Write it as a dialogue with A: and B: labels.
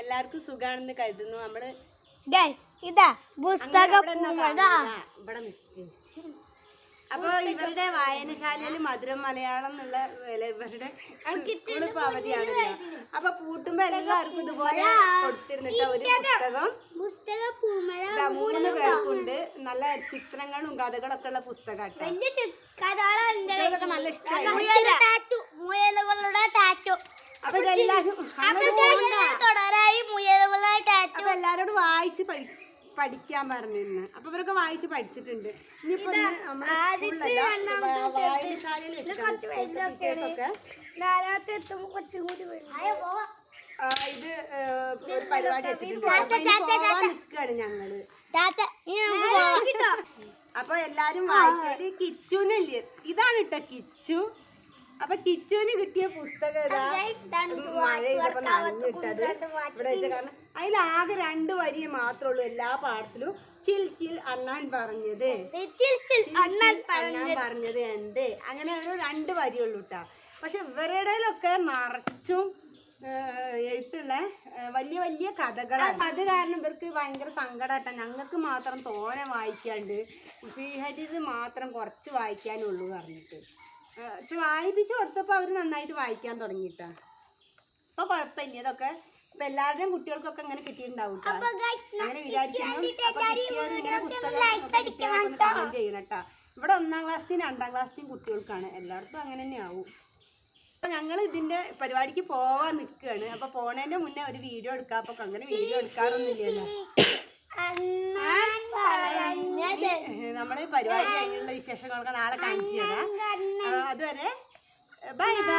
A: എല്ലാവർക്കും സുഖാണെന്ന് കരുതുന്നു.
B: നമ്മൾ ഇതാ പുസ്തക.
A: അപ്പൊ ഇവരുടെ വായനശാലയിൽ മധുരം മലയാളം എന്നുള്ള ഇവരുടെ സ്കൂളിപ്പോ അവധിയാണ് അപ്പൊ പൂട്ടുമ്പോ എല്ലാവർക്കും ഇതുപോലെ കൊടുത്തിരുന്നിട്ട് ഒരു പുസ്തകം.
B: പുസ്തക പൂമഴ
A: മൂന്ന് പേർക്കുണ്ട്. നല്ല ചിത്രങ്ങളും കഥകളൊക്കെ ഉള്ള പുസ്തകം
B: വലിയ കഥകളുണ്ട്
A: നല്ല ഇഷ്ടമായി
B: ടാറ്റു മുയലുകളുടെ ടാറ്റു
A: അപ്പൊ ഇതെല്ലാരും എല്ലാരോടും വായിച്ച് പഠി പഠിക്കാൻ പറഞ്ഞിരുന്നു അപ്പൊ ഇവരൊക്കെ വായിച്ച് പഠിച്ചിട്ടുണ്ട്. ഇനിയിപ്പോ ഇത് ഒരു പരിപാടി വെച്ചിട്ടുണ്ട് അപ്പൊ ഇനി പോവാൻ നിക്കാണ് ഞങ്ങൾ. അപ്പൊ എല്ലാരും വായിക്കാൽ കിച്ചുനല്ലേ? ഇതാണ് ട്ടോ കിച്ചു. അപ്പൊ കിച്ചുവിന് കിട്ടിയ പുസ്തകം നനഞ്ഞിട്ടത് ഇവിടെ വെച്ച കാരണം അതിലാകെ രണ്ട് വരി മാത്രമേ ഉള്ളൂ എല്ലാ പാഠത്തിലും. ചിൽ ചിൽ അണ്ണാൻ പറഞ്ഞത്. അണ്ണാൻ പറഞ്ഞത്. എന്ത്? അങ്ങനെ ഒരു രണ്ട് വരിയുള്ളൂ കേട്ടാ പക്ഷെ ഇവരുടെയിലൊക്കെ നിറച്ചും ഏഹ്, എഴുത്തുള്ള വലിയ വലിയ കഥകളാണ്. അത്. കാരണം ഇവർക്ക് ഭയങ്കര സങ്കടമായിട്ടാ ഞങ്ങൾക്ക് മാത്രം തോനെ വായിക്കാണ്ട്. ശ്രീഹരിത് മാത്രം കുറച്ച് വായിക്കാനുള്ളൂ പറഞ്ഞിട്ട്. പക്ഷെ വായിപ്പിച്ച് കൊടുത്തപ്പോൾ അവർ നന്നായിട്ട് വായിക്കാൻ തുടങ്ങിയിട്ടാ. അപ്പൊ കുഴപ്പമില്ല ഇതൊക്കെ ഇപ്പൊ എല്ലാവരുടെയും കുട്ടികൾക്കൊക്കെ ഇങ്ങനെ കിട്ടിയിട്ടുണ്ടാവും ട്ടാ. അങ്ങനെ വിചാരിക്കുന്നു. ഇങ്ങനെ പുസ്തകം ചെയ്യണം കേട്ടാ ഇവിടെ ഒന്നാം ക്ലാസ്സിനും രണ്ടാം ക്ലാസ്സിനും കുട്ടികൾക്കാണ്. എല്ലായിടത്തും അങ്ങനെ തന്നെ ആവും. അപ്പൊ ഞങ്ങൾ ഇതിന്റെ പരിപാടിക്ക് പോവാൻ നിൽക്കുകയാണ്. അപ്പൊ പോണേന്റെ മുന്നേ ഒരു വീഡിയോ എടുക്കാം. അപ്പൊ അങ്ങനെ വീഡിയോ എടുക്കാറൊന്നുമില്ലല്ലോ. നമ്മൾ പരിപാടി കഴിഞ്ഞുള്ള വിശേഷങ്ങളൊക്കെ നാളെ കാണിച്ചു തരാം. അതുവരെ ബൈ ബൈ.